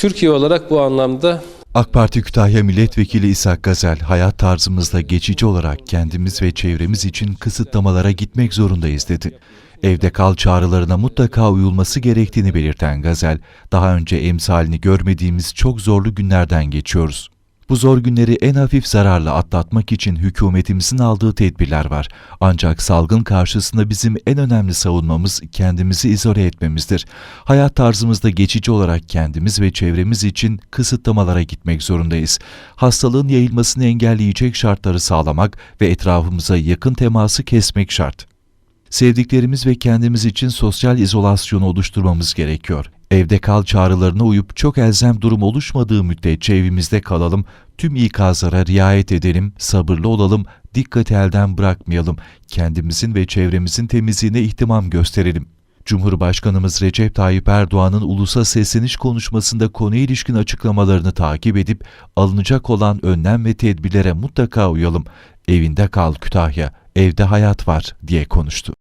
Türkiye olarak bu anlamda AK Parti Kütahya Milletvekili İshak Gazel, hayat tarzımızda geçici olarak kendimiz ve çevremiz için kısıtlamalara gitmek zorundayız dedi. Evde kal çağrılarına mutlaka uyulması gerektiğini belirten Gazel, daha önce emsalini görmediğimiz çok zorlu günlerden geçiyoruz. Bu zor günleri en hafif zararla atlatmak için hükümetimizin aldığı tedbirler var. Ancak salgın karşısında bizim en önemli savunmamız kendimizi izole etmemizdir. Hayat tarzımızda geçici olarak kendimiz ve çevremiz için kısıtlamalara gitmek zorundayız. Hastalığın yayılmasını engelleyecek şartları sağlamak ve etrafımıza yakın teması kesmek şart. Sevdiklerimiz ve kendimiz için sosyal izolasyonu oluşturmamız gerekiyor. Evde kal çağrılarına uyup çok elzem durum oluşmadığı müddetçe evimizde kalalım, tüm ikazlara riayet edelim, sabırlı olalım, dikkati elden bırakmayalım, kendimizin ve çevremizin temizliğine ihtimam gösterelim. Cumhurbaşkanımız Recep Tayyip Erdoğan'ın ulusa sesleniş konuşmasında konuya ilişkin açıklamalarını takip edip alınacak olan önlem ve tedbirlere mutlaka uyalım. Evinde kal Kütahya, evde hayat var diye konuştu.